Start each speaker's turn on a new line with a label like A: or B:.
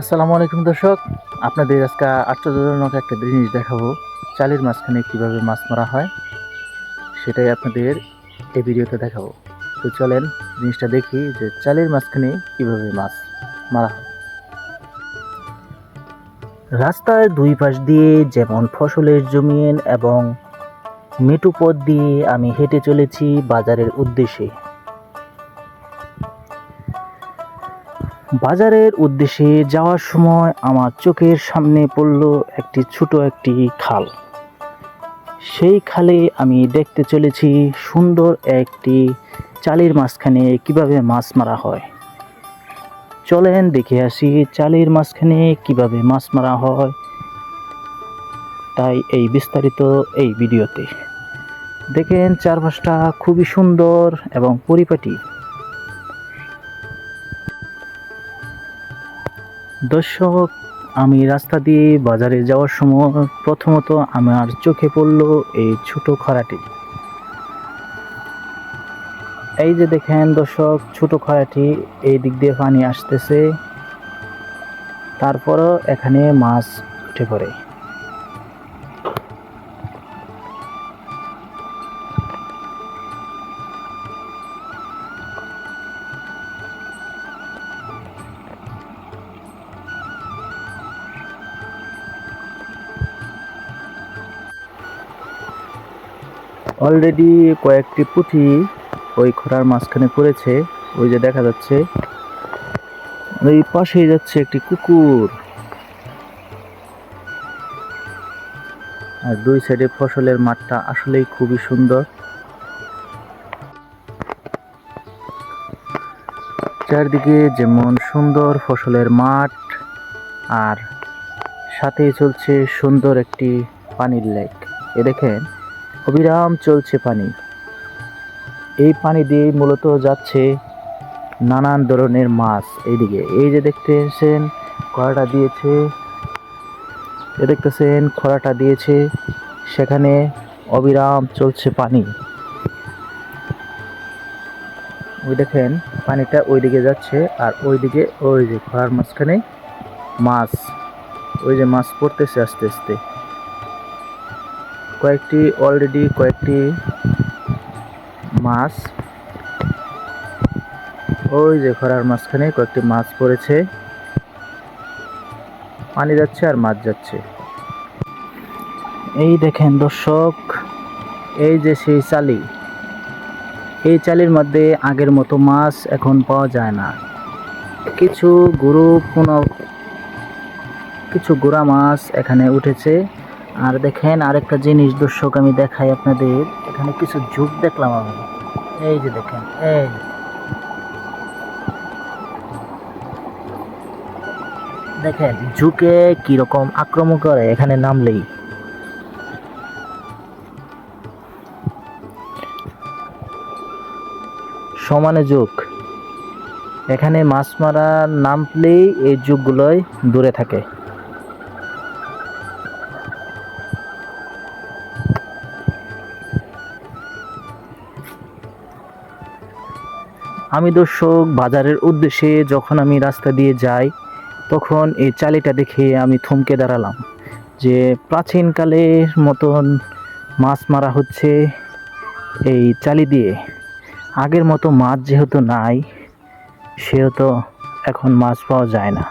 A: আসসালামু আলাইকুম দর্শক। আপনাদের আজকে আশ্চর্যজনক একটা জিনিস দেখাবো। চালের মাঝখানে কীভাবে মাছ মারা হয়, সেটাই আপনাদের এই ভিডিওতে দেখাবো। তো চলেন জিনিসটা দেখি যে চালের মাঝখানে কীভাবে মাছ মারা হয়। রাস্তার দুই পাশ দিয়ে যেমন ফসলের জমিন এবং মেটু পথ দিয়ে আমি হেঁটে চলেছি বাজারের উদ্দেশ্যে। বাজারের উদ্দেশ্যে যাওয়ার সময় আমার চোখের সামনে পড়ল একটি ছোট একটি খাল। সেই খালে আমি দেখতে চলেছি সুন্দর একটি চালের মাঝখানে কীভাবে মাছ মারা হয়। চলেন দেখে আসি চালের মাঝখানে কীভাবে মাছ মারা হয়। তাই এই বিস্তারিত এই ভিডিওতে। দেখেন চারপাশটা খুবই সুন্দর এবং পরিপাটি। দর্শক, আমি রাস্তা দিয়ে বাজারে যাওয়ার সময় প্রথমত আমার চোখে পড়ল এই ছোট খরাটি এই যে দেখেন দর্শক, ছোট খরাটি এই দিক দিয়ে পানি আসতেছে, তারপরও এখানে মাছ উঠে পড়ে। অলরেডি কয়েকটি পুঁথি ওই খরার মাঝখানে পড়েছে। ওই যে দেখা যাচ্ছে, ওই পাশেই যাচ্ছে একটি কুকুর। আর দুই সাইডে ফসলের মাঠটা আসলেই খুবই সুন্দর। চারদিকে যেমন সুন্দর ফসলের মাঠ, আর সাথেই চলছে সুন্দর একটি পানির লেক এ দেখেন অবিরাম চলছে পানি। এই পানি দিয়ে মূলত যাচ্ছে নানান ধরনের মাছ এইদিকে। এই যে দেখতেছেন খরাটা দিয়েছে। এ দেখতেছেন খরাটা দিয়েছে। সেখানে অবিরাম চলছে পানি। ওই দেখেন, পানিটা ওইদিকে যাচ্ছে আর ওইদিকে ওই যে খরার মাঝখানে মাছ। ওই যে মাছ পড়তেছে আস্তে আস্তে। কয়েকটি অলরেডি কয়েকটি মাছ। ওই যে খরার মাঝখানে কয়েকটি মাছ পড়েছে। পানি যাচ্ছে আর মাছ যাচ্ছে। এই দেখেন দর্শক, এই যে সেই চালি, এই চালির মধ্যে আগের মতো মাছ এখন পাওয়া যায় না। কিছু গুরু, কোনো, কিছু গোড়া মাছ এখানে উঠেছে। আর দেখেন আরেকটা জিনিস দর্শক, আমি দেখাই আপনাদের। এখানে কিছু ঝুঁক দেখলাম আমি। এই যে দেখেন, এই। দেখেন ঝুঁকে কীরকম আক্রমণ করে, এখানে নামলেই। সমানে যুগ। এখানে মাছ মারা নামলেই এই যুগগুলোই দূরে থাকে। আমি দর্শক, বাজারের উদ্দেশ্যে যখন আমি রাস্তা দিয়ে যাই, তখন এই চালিটা দেখে আমি থমকে দাঁড়ালাম যে প্রাচীনকালের মতন মাছ মারা হচ্ছে এই চালি দিয়ে। আগের মতো মাছ যেহেতু নাই, সেহেতু এখন মাছ পাওয়া যায় না।